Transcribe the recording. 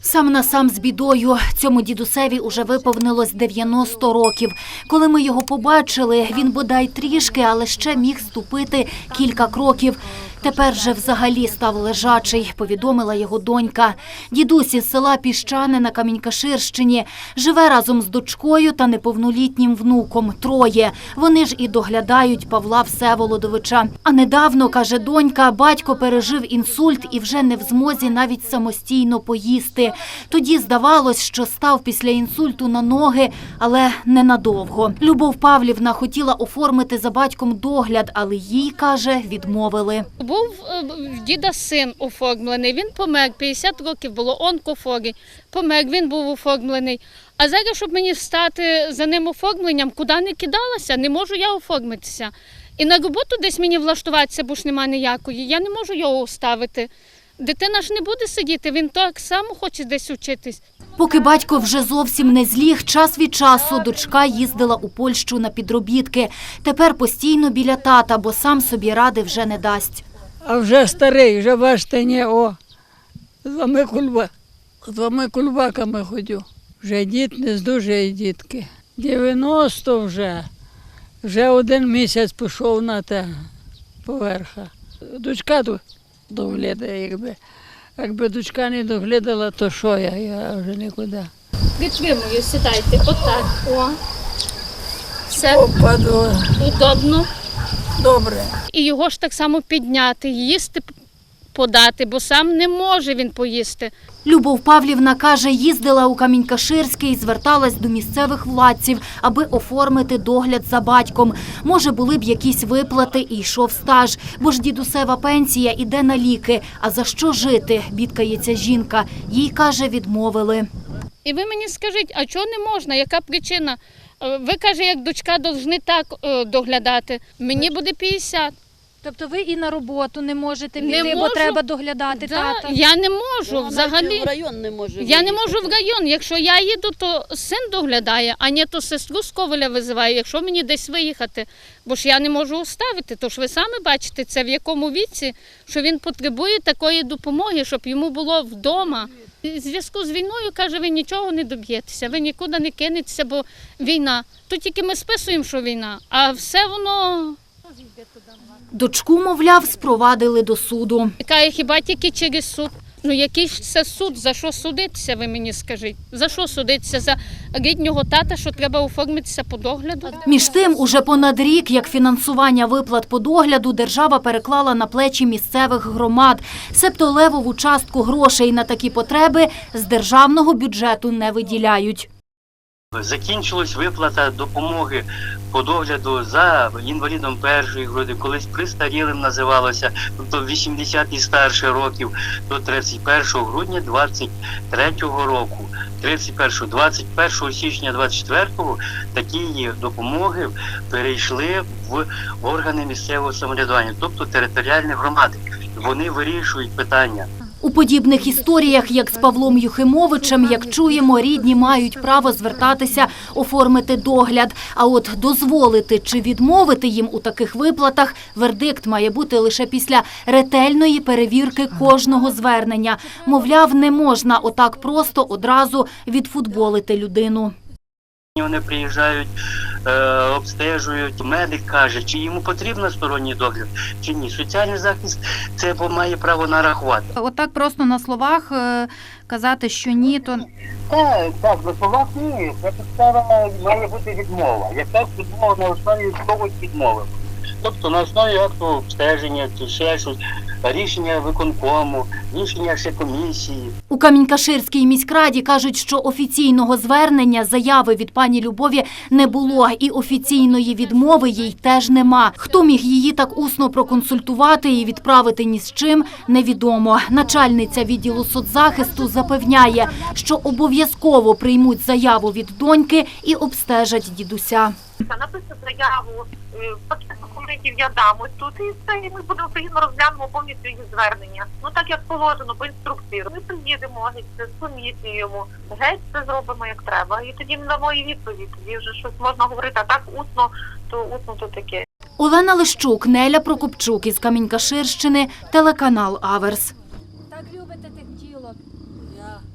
Сам на сам з бідою цьому дідусеві уже виповнилось 90 років. Коли ми його побачили, він бодай трішки, але ще міг ступити кілька кроків. Тепер же взагалі став лежачий, повідомила його донька. Дідусь із села Піщани на Камінькаширщині живе разом з дочкою та неповнолітнім внуком. Троє. Вони ж і доглядають Павла Всеволодовича. А недавно, каже донька, батько пережив інсульт і вже не в змозі навіть самостійно поїсти. Тоді здавалось, що став після інсульту на ноги, але ненадовго. Любов Павлівна хотіла оформити за батьком догляд, але їй, каже, відмовили. Був е, діда син оформлений, він помер, 50 років було, онкофорі, помер, він був оформлений. А зараз, щоб мені стати за ним оформленням, куди не кидалася, не можу я оформитися. І на роботу десь мені влаштуватися, бо ж нема ніякої, я не можу його оставити. Дитина ж не буде сидіти, він так само хоче десь вчитись. Поки батько вже зовсім не зліг, час від часу дочка їздила у Польщу на підробітки. Тепер постійно біля тата, бо сам собі ради вже не дасть. А вже старий, вже бачите, ні, о, з вами кульба, з вами кульбаками ходю. Вже дід не здужує дітки. 90 вже. Вже один місяць пішов на те поверха. Дочка до- доглядає, якби. Якби дочка не доглядала, то що я? Я вже нікуди. Підтримую, сідайте, отак. О. Все Опаду, удобно. добре. І його ж так само підняти, їсти подати, бо сам не може він поїсти. Любов Павлівна каже, їздила у Камінькаширське і зверталась до місцевих владців, аби оформити догляд за батьком. Може, були б якісь виплати і йшов стаж, бо ж дідусева пенсія іде на ліки. А за що жити? бідкається жінка. Їй каже, відмовили. І ви мені скажіть, а чого не можна? Яка причина? Е, Ви каже, як дочка повинні так е, доглядати. Мені буде 50. Тобто ви і на роботу не можете Не піти, бо можу. треба доглядати Да, тата. я не можу Вона взагалі. в район не може. Я не виїхати. можу в район. Якщо я їду, то син доглядає, а не то сестру з Ковеля визиваю, якщо мені десь виїхати. Бо ж я не можу оставити. Тож ви самі бачите, це в якому віці, що він потребує такої допомоги, щоб йому було вдома. І В зв'язку з війною каже, ви нічого не доб'єтеся, ви нікуди не кинетеся, бо війна. Тут тільки ми списуємо, що війна, а все воно Дочку, мовляв, спровадили до суду. Каже, хіба тільки через суд. Ну який ж це суд? За що судитися, ви мені скажіть? За що судитися? За ріднього тата, що треба оформитися по догляду? Між тим, уже понад рік, як фінансування виплат по догляду, держава переклала на плечі місцевих громад. Себто левову частку грошей на такі потреби з державного бюджету не виділяють. Закінчилась виплата допомоги по догляду за інвалідом першої групи, колись пристарілим називалося, тобто 80 і старше років до 31 грудня 23 року. 31, 21 січня 24 такі допомоги перейшли в органи місцевого самоврядування, тобто територіальні громади. Вони вирішують питання. У подібних історіях, як з Павлом Юхимовичем, як чуємо, рідні мають право звертатися, оформити догляд. А от дозволити чи відмовити їм у таких виплатах вердикт має бути лише після ретельної перевірки кожного звернення. Мовляв, не можна отак просто одразу відфутболити людину. Вони приїжджають, е, обстежують, медик каже, чи йому потрібен сторонній догляд, чи ні. Соціальний захист це має право нарахувати. Отак просто на словах е, казати, що ні, то Так, так, на словах ні. Це підстава має бути відмова. Яка відмова на основі когось відмови. Тобто на основі акту обстеження чи ще щось, рішення виконкому, рішення ще комісії. У Камінькаширській міськраді кажуть, що офіційного звернення заяви від пані Любові не було, і офіційної відмови їй теж нема. Хто міг її так усно проконсультувати і відправити ні з чим, невідомо. Начальниця відділу соцзахисту запевняє, що обов'язково приймуть заяву від доньки і обстежать дідуся. напишу заяву, документів я дам ось тут і все, і ми будемо приїдемо розглянемо повністю їх звернення. Ну так як положено по інструкції. Ми приїдемо геть з комісією, геть це зробимо як треба. І тоді на мої відповіді. Тоді вже щось можна говорити, а так усно, то усно то таке. Олена Лищук, Неля Прокопчук із Камінькаширщини, телеканал Аверс.